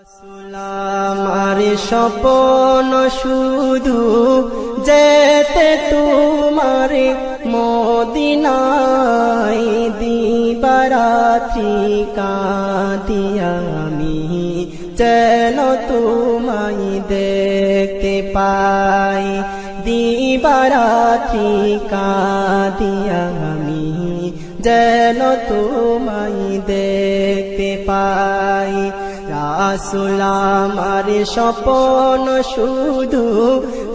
আমার স্বপন শুধু যেতে তোমার মদিনায় দিবারাত্রি কাঁদিয়া আমি যেন তোমায় দেখতে পাই। দিবারাত্রি কাঁদিয়া আমি যেন তোমায় দেখতে পাই। রাসুল আমার স্বপন শুধু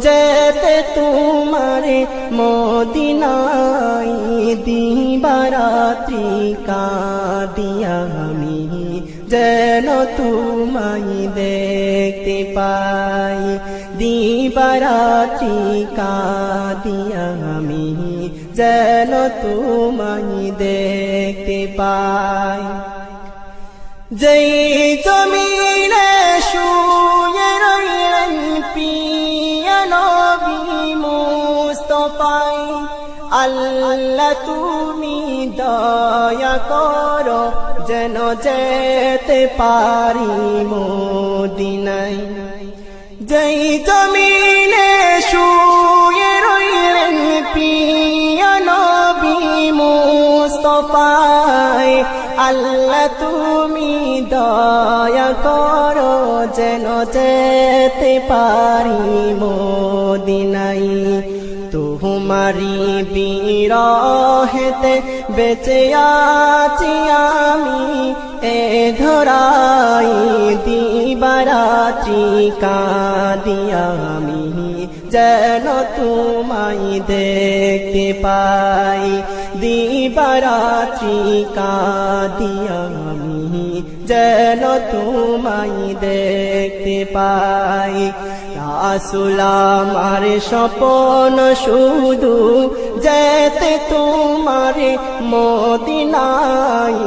যেতে তোমার মদিনাই দিবারাত্রি কাঁদিয়া আমি যেন তোমায় দেখতে পাই। দিবারাত্রি কাঁদিয়া আমি যেন তোমায় দেখতে পাই। যেই জমিনে শুয়ে রইলেন পিয়া নবী মুস্তফাই, আল্লাহ তুমি দয়া করো যেন যেতে পারি মোদিনাই যেই জমিনে শুয়ে রইলেন পিয়া নবী মুস্তফাই আল্লাহ তুমি দয়া করো যেন যেতে পারি মোদিনাই তোমারি বিরহেতে বেঁচে আছি আমি, এ ধরাই দিবারাত্রি কাঁদিয়া আমি। যেন তোমায় দেখতে পাই। দিবারাত্রি কাঁদিয়া আমি, যেন তোমায় দেখতে পাই। রাসুল আমার স্বপন শুধু যেতে তোমার মদিনাই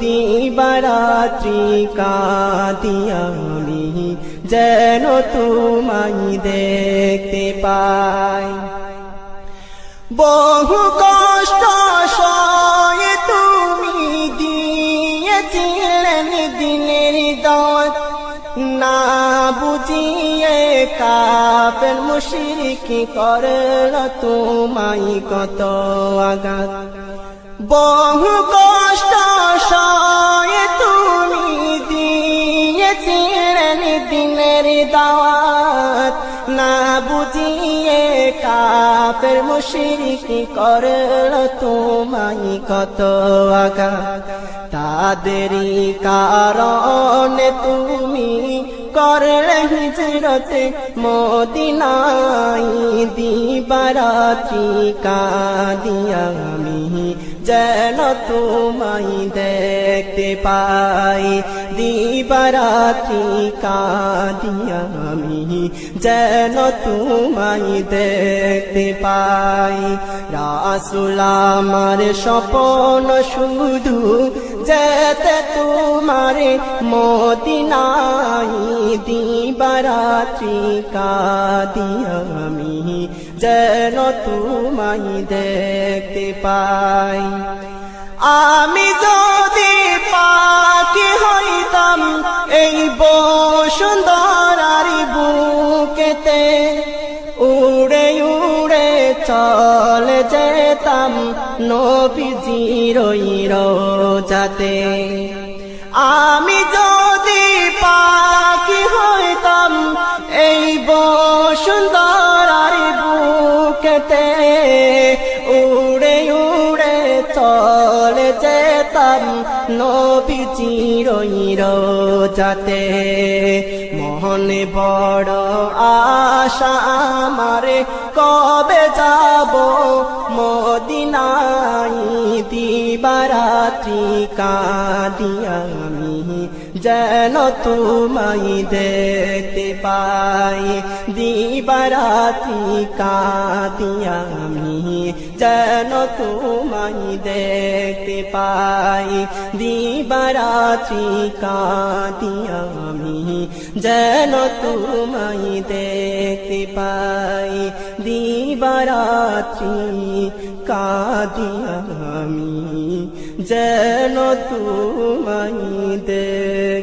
দিবারাত্রি কাঁদিয়া আমি যেন তোমায় দেখতে পাই। বহু কষ্ট সয়ে তুমি দিয়েছিলেন দিনের দাওয়াত না বুঝিয়ে কাপের মুশরিকি করল তোমায় কত আঘাত। বহু কাপের মুশিরিকি করল তোমাই কত আগা তাদেরই কারণে তুমি করলে হিজরতে মদিনাই দিবারাত্রি কাঁদিয়া আমি যেন তোমায় দেখতে পাই। দিবারাত্রি কাঁদিয়া আমি যেন তোমায় দেখতে পাই। রাসুলামার স্বপন শুধু যেতে তোমার মদিনাই দিবারাত্রি কাঁদিয়া আমি যেন তোমায় দেখতে পাই। আমি যদি পাখি হইতাম এই বসুন্দর আর বুকেতে, উড়ে উড়ে চলে যেতাম নবীজির যাতে। আমি যদি পাখি হইতাম এই বসুন্দর আর বুকেতে, উড়ে উড়ে চলে যেতাম নবীজির যাতে। মনে বড় আশা আমারে কবে যাব মদিনাই দিবারাত্রি কাঁদিয়া আমি যেন তোমায় দেখতে পাই। দিবারাত্রি কাঁদিয়া আমি যেন তোমায় দেখতে পাই। দিবারাত্রি কাঁদিয়া আমি যেন তোমায় দেখতে পাই। দিবারাত্রি কাঁদিয়া ජනොතුමයිදේ